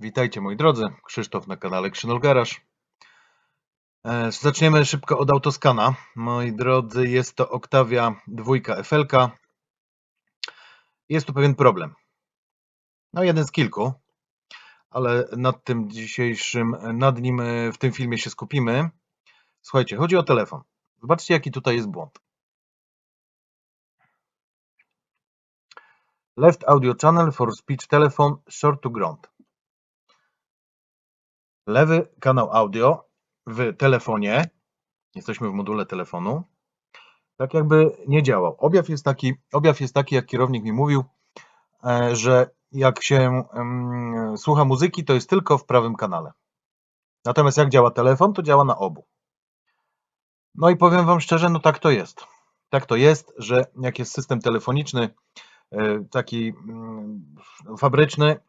Witajcie moi drodzy, Krzysztof na kanale Krzynol Garage. E, Zaczniemy szybko od autoskana. Moi drodzy, jest to Octavia 2 FLK. Jest tu pewien problem. No jeden z kilku, ale nad tym dzisiejszym, nad nim e, w tym filmie się skupimy. Słuchajcie, chodzi o telefon. Zobaczcie jaki tutaj jest błąd. Left audio channel for speech telephone short to ground. Lewy kanał audio w telefonie, jesteśmy w module telefonu, tak jakby nie działał. Objaw jest taki, objaw jest taki jak kierownik mi mówił, e, że jak się em, słucha muzyki, to jest tylko w prawym kanale. Natomiast jak działa telefon, to działa na obu. No i powiem Wam szczerze, no tak to jest. Tak to jest, że jak jest system telefoniczny, e, taki mm, fabryczny,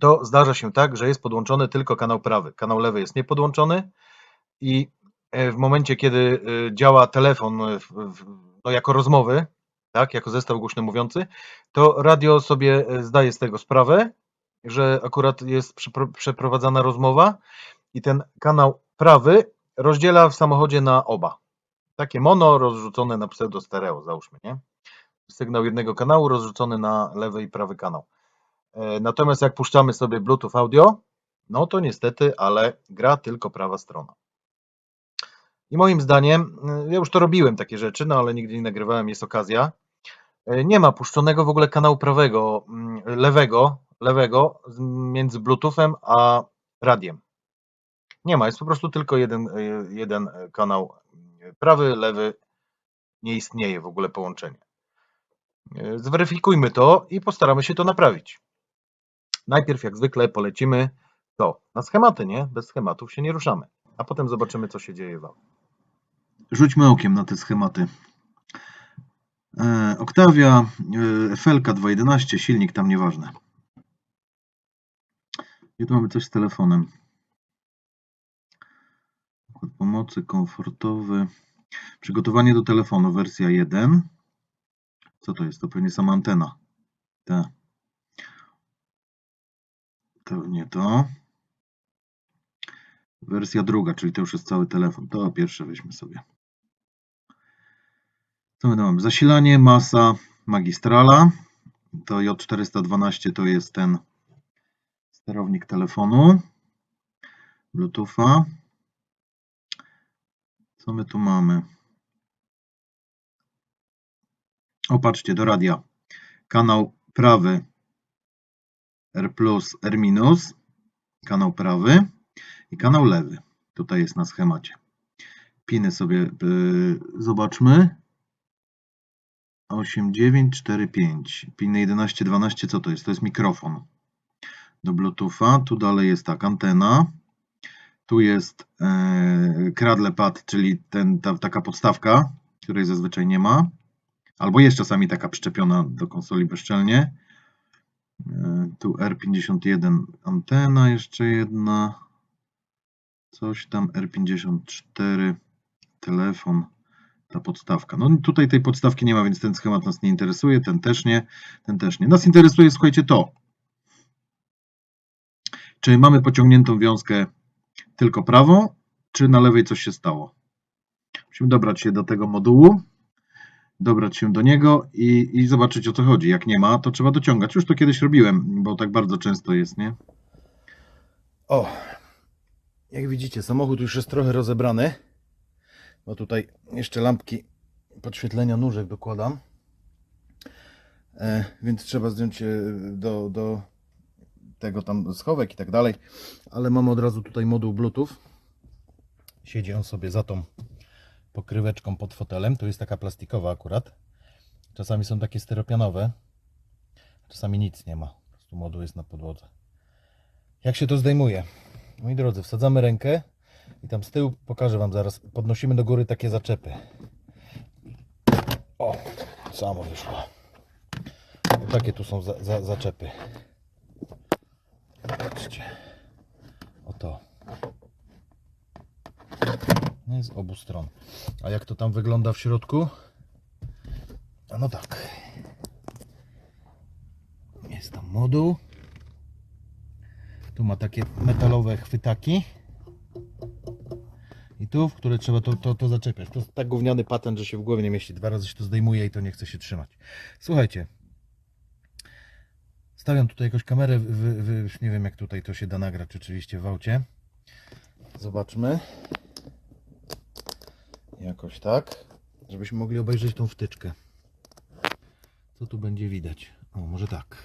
to zdarza się tak, że jest podłączony tylko kanał prawy. Kanał lewy jest niepodłączony i e, w momencie, kiedy e, działa telefon no jako rozmowy, tak, jako zestaw głośno mówiący, to radio sobie e, zdaje z tego sprawę, że akurat jest przepro- przeprowadzana rozmowa i ten kanał prawy rozdziela w samochodzie na oba. Takie mono rozrzucone na pseudo stereo, załóżmy, nie? Sygnał jednego kanału rozrzucony na lewy i prawy kanał. E, Natomiast jak puszczamy sobie Bluetooth audio, no to niestety, ale gra tylko prawa strona. I moim zdaniem, y, ja już to robiłem takie rzeczy, no ale nigdy nie nagrywałem, jest okazja. e, Nie ma puszczonego w ogóle kanału prawego, mm, lewego, lewego między Bluetoothem a radiem. Nie ma, jest po prostu tylko jeden, e, jeden e, kanał e, prawy, lewy, nie istnieje w ogóle połączenie. E, Zweryfikujmy to i postaramy się to naprawić. Najpierw, jak zwykle, polecimy to na schematy, nie? Bez schematów się nie ruszamy. A potem zobaczymy, co się dzieje wam. Rzućmy okiem na te schematy. E, Octavia, e, FLK 2.11, silnik tam nieważne. I tu mamy coś z telefonem. Układ pomocy, komfortowy. Przygotowanie do telefonu, wersja 1. Co to jest? To pewnie sama antena. Ta. To nie to. Wersja druga, czyli to już jest cały telefon. To pierwsze weźmy sobie. Co my mamy? Zasilanie, masa, magistrala. To J412 to jest ten sterownik telefonu. Bluetootha. Co my tu mamy? O, patrzcie, do radia. Kanał prawy R+, R-, kanał prawy i kanał lewy. Tutaj jest na schemacie. Piny sobie yy, zobaczmy. 8, 9, 4, 5. Piny 11, 12, co to jest? To jest mikrofon do Bluetootha. Tu dalej jest tak, antena. Tu jest e, cradle pad, czyli ten, ta, taka podstawka, której zazwyczaj nie ma. Albo jest czasami taka przyczepiona do konsoli bezczelnie. E, tu R51 antena, jeszcze jedna. Coś tam R54 telefon ta podstawka. No tutaj tej podstawki nie ma, więc ten schemat nas nie interesuje, ten też nie, ten też nie. Nas interesuje, słuchajcie, to. Czy mamy pociągniętą wiązkę tylko prawą, czy na lewej coś się stało? Musimy dobrać się do tego modułu, dobrać się do niego i, i zobaczyć o co chodzi. Jak nie ma, to trzeba dociągać. Już to kiedyś robiłem, bo tak bardzo często jest, nie? O, jak widzicie, samochód już jest trochę rozebrany, bo tutaj jeszcze lampki podświetlenia nóżek dokładam, e, więc trzeba zdjąć do, do tego tam schowek i tak dalej, ale mamy od razu tutaj moduł Bluetooth. Siedzi on sobie za tą pokryweczką pod fotelem, tu jest taka plastikowa akurat. Czasami są takie styropianowe, czasami nic nie ma, po prostu moduł jest na podłodze. Jak się to zdejmuje? Moi drodzy, wsadzamy rękę i tam z tyłu pokażę Wam zaraz. Podnosimy do góry takie zaczepy. O, samo wyszło. Takie tu są za, za, zaczepy. Patrzcie. Oto. I z obu stron. A jak to tam wygląda w środku? No tak. Jest tam moduł. Tu ma takie metalowe chwytaki. I tu, w które trzeba to, to, to zaczepiać. To jest tak gówniany patent, że się w głowie nie mieści. Dwa razy się to zdejmuje i to nie chce się trzymać. Słuchajcie. Stawiam tutaj jakąś kamerę. Nie wiem, jak tutaj to się da nagrać oczywiście w aucie. Zobaczmy. Jakoś tak. Żebyśmy mogli obejrzeć tą wtyczkę. Co tu będzie widać? O, może tak.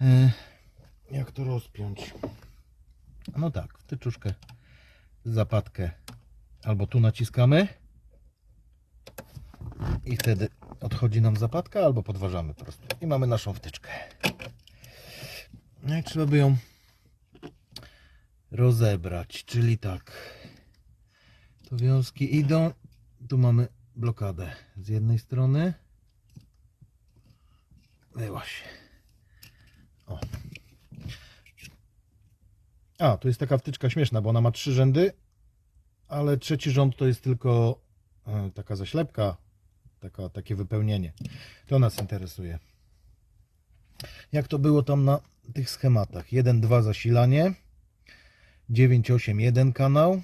E, jak to rozpiąć? No tak, wtyczuszkę, zapadkę albo tu naciskamy i wtedy odchodzi nam zapadka, albo podważamy po prostu i mamy naszą wtyczkę. No i trzeba by ją rozebrać, czyli tak. Tu wiązki idą, tu mamy blokadę z jednej strony. Wyłaś. O. A, tu jest taka wtyczka śmieszna, bo ona ma trzy rzędy, ale trzeci rząd to jest tylko e, taka zaślepka, taka, takie wypełnienie. To nas interesuje. Jak to było tam na tych schematach? 1.2 zasilanie, 9.8 jeden kanał,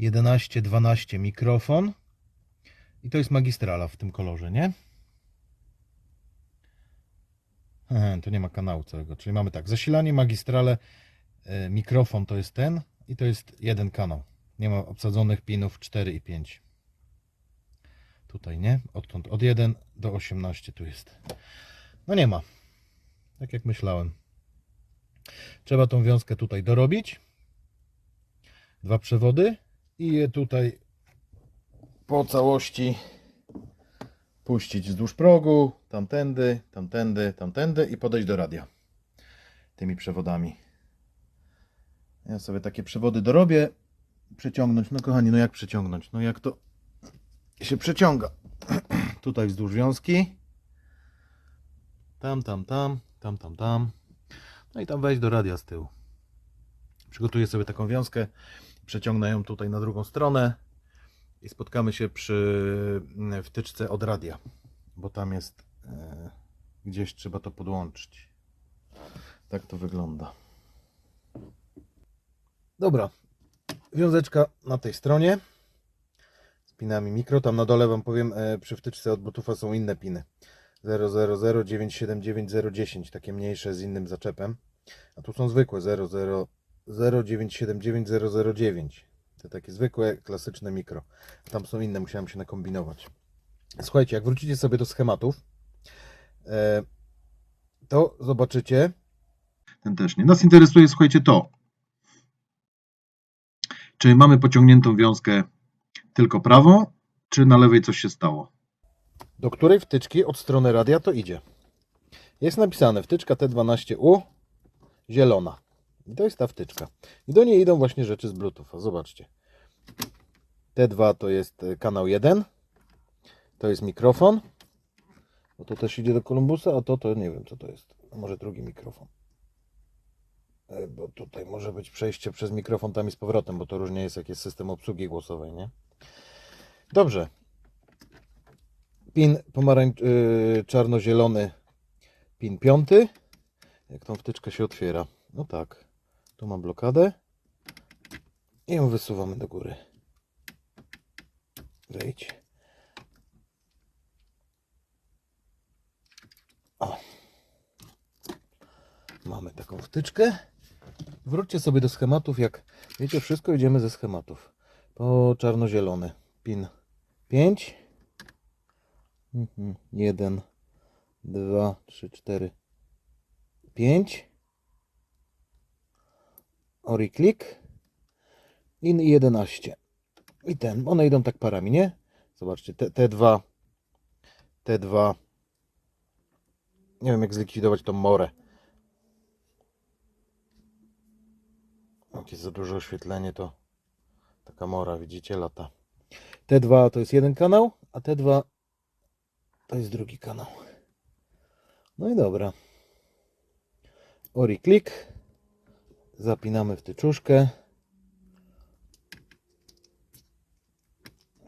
11.12 mikrofon i to jest magistrala w tym kolorze, nie? Tu nie ma kanału całego, czyli mamy tak, zasilanie, magistrale, e, mikrofon to jest ten i to jest jeden kanał. Nie ma obsadzonych pinów 4 i 5. Tutaj nie, odtąd od 1 do 18 tu jest. No nie ma, tak jak myślałem. Trzeba tą wiązkę tutaj dorobić. Dwa przewody i je tutaj po całości puścić wzdłuż progu, tamtędy, tamtędy, tamtędy i podejść do radia tymi przewodami. Ja sobie takie przewody dorobię. Przeciągnąć, no kochani, no jak przeciągnąć? No jak to się przeciąga? Tutaj wzdłuż wiązki. Tam, tam, tam, tam, tam, tam. No i tam wejść do radia z tyłu. Przygotuję sobie taką wiązkę, przeciągnę ją tutaj na drugą stronę i spotkamy się przy wtyczce od radia, bo tam jest e, gdzieś trzeba to podłączyć. Tak to wygląda. Dobra, wiązeczka na tej stronie z pinami mikro. Tam na dole Wam powiem, e, przy wtyczce od Bluetootha są inne piny. 000 979 010, takie mniejsze z innym zaczepem. A tu są zwykłe 00 0979 009. Te takie zwykłe, klasyczne mikro. Tam są inne, musiałem się nakombinować. Słuchajcie, jak wrócicie sobie do schematów, e, to zobaczycie, Ten też nie. Nas interesuje, słuchajcie, to. Czy mamy pociągniętą wiązkę tylko prawą, czy na lewej coś się stało? do której wtyczki od strony radia to idzie. Jest napisane wtyczka T12U zielona. I to jest ta wtyczka. I do niej idą właśnie rzeczy z Bluetootha. Zobaczcie. T2 to jest e, kanał 1. To jest mikrofon. Bo to też idzie do Columbusa, a to to nie wiem co to jest. Może drugi mikrofon. E, Bo tutaj może być przejście przez mikrofon tam i z powrotem, bo to różnie jest jak jest system obsługi głosowej, nie? Dobrze. Pin pomarańcz, yy, czarno-zielony, pin piąty. Jak tą wtyczkę się otwiera? No tak. Tu mam blokadę. I ją wysuwamy do góry. Wejdź. O. Mamy taką wtyczkę. Wróćcie sobie do schematów, jak wiecie wszystko, idziemy ze schematów. Po czarno-zielony. Pin 5. 1, 2, 3, 4, 5 oriklik in i 11 i ten, one idą tak parami, nie? Zobaczcie, te, te dwa te dwa nie wiem jak zlikwidować tą morę. Jak jest za duże oświetlenie to taka mora, widzicie, lata. Te dwa to jest jeden kanał a te dwa to jest drugi kanał. No i dobra. Oriklik Zapinamy wtyczuszkę.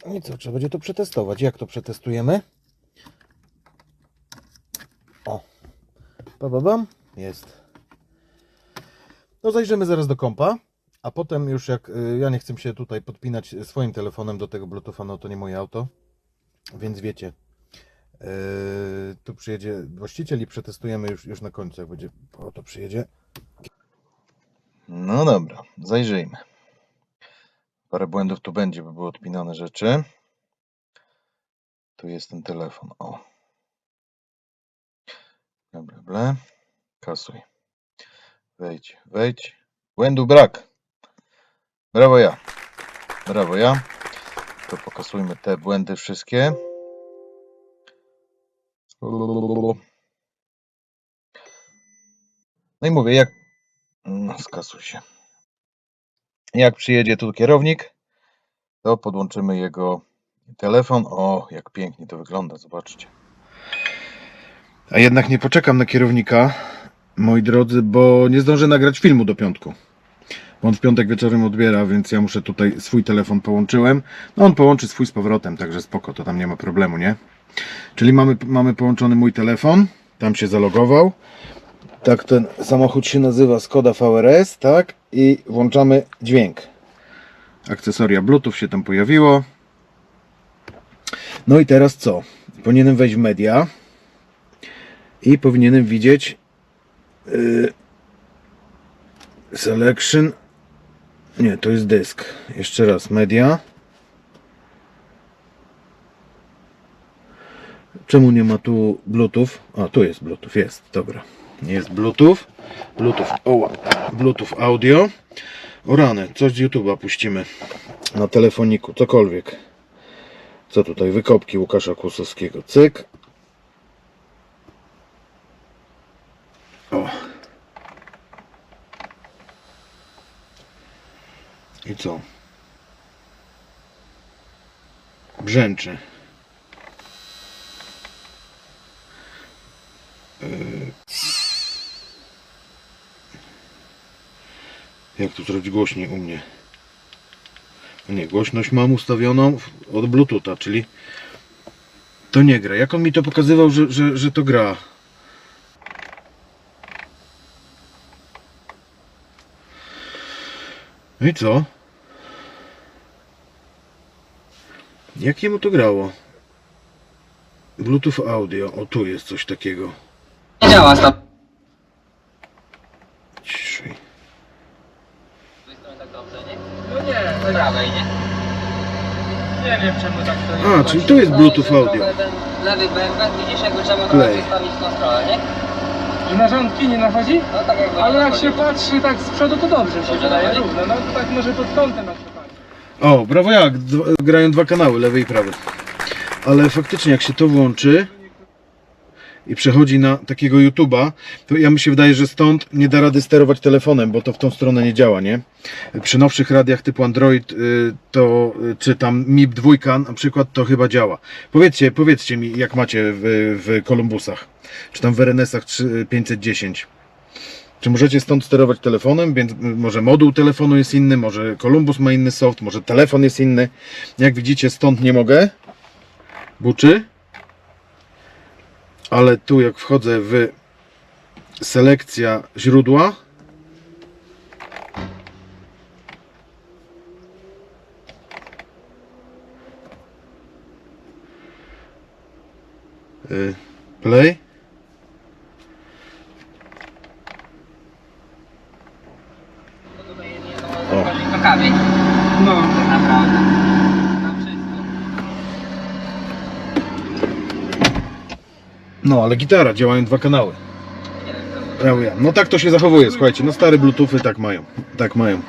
No I co, trzeba będzie to przetestować. Jak to przetestujemy? O. Ba, ba. Jest. No zajrzymy zaraz do kompa, a potem już jak y, ja nie chcę się tutaj podpinać swoim telefonem do tego Bluetootha, no to nie moje auto, więc wiecie. Yy, tu przyjedzie właściciel i przetestujemy już, już na końcu, jak będzie o to przyjedzie. No dobra, zajrzyjmy. Parę błędów tu będzie, by były odpinane rzeczy. Tu jest ten telefon. O. Dobra, ble. Kasuj. Wejdź, wejdź. Błędu brak. Brawo ja. Brawo ja. To pokasujmy te błędy wszystkie. No i mówię, jak. No, skasuj się. Jak przyjedzie tu kierownik, to podłączymy jego telefon. O, jak pięknie to wygląda, zobaczcie. A jednak nie poczekam na kierownika, moi drodzy, bo nie zdążę nagrać filmu do piątku. Bo On w piątek wieczorem odbiera, więc ja muszę tutaj swój telefon połączyłem. No on połączy swój z powrotem, także spoko, to tam nie ma problemu, nie? Czyli mamy, mamy połączony mój telefon, tam się zalogował. Tak ten samochód się nazywa Skoda VRS, tak? I włączamy dźwięk. Akcesoria Bluetooth się tam pojawiło. No i teraz co? Powinienem wejść w media i powinienem widzieć yy, selection nie, to jest dysk jeszcze raz, media czemu nie ma tu bluetooth a tu jest bluetooth, jest, dobra jest bluetooth bluetooth, oła, bluetooth audio o rany, coś z YouTube'a puścimy na telefoniku, cokolwiek co tutaj, wykopki Łukasza Kłusowskiego, cyk O. I co? Brzęczy. Yy. Jak tu zrobić głośniej u mnie? Nie, głośność mam ustawioną od Bluetootha, czyli to nie gra. Jak on mi to pokazywał, że, że, że to gra? No i co? Jak jemu to grało? Bluetooth audio. O, tu jest coś takiego. Nie działa stop. Ciszej. tak dobrze, nie? No nie, Po prawej, nie? nie wiem czemu tak to nie A, czyli tu jest Bluetooth audio. Ten lewy bęben, widzisz jakby trzeba go Play. tą stronę, nie? Że na rządki nie nachodzi? No tak jakby Ale jak się patrzy tak z przodu to dobrze się Dobrze wydaje, równo. No to tak może pod kątem na przykład. O, brawo jak, dwa, grają dwa kanały, lewy i prawy. Ale faktycznie jak się to włączy i przechodzi na takiego YouTube'a, to ja mi się wydaje, że stąd nie da rady sterować telefonem, bo to w tą stronę nie działa, nie? Przy nowszych radiach typu Android y, to, y, czy tam MIP 2 na przykład, to chyba działa. Powiedzcie, powiedzcie mi, jak macie w, w Columbusach, czy tam w RNS-ach 3 510. Czy możecie stąd sterować telefonem? Więc y, może moduł telefonu jest inny, może Columbus ma inny soft, może telefon jest inny. Jak widzicie, stąd nie mogę. Buczy. Ale tu jak wchodzę w selekcja źródła, y, play. To tutaj nie O. to do kawy. No. Tak naprawdę. Na wszystko. No, ale gitara, działają dwa kanały. Mówię, No tak to się zachowuje, słuchajcie, no stare bluetoothy tak mają, tak mają.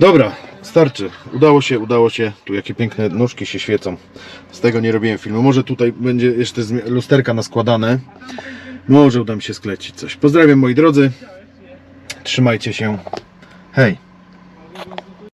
Dobra, starczy, udało się, udało się, tu jakie piękne nóżki się świecą, z tego nie robiłem filmu, może tutaj będzie jeszcze lusterka naskładane, może uda mi się sklecić coś. Pozdrawiam moi drodzy, trzymajcie się, hej.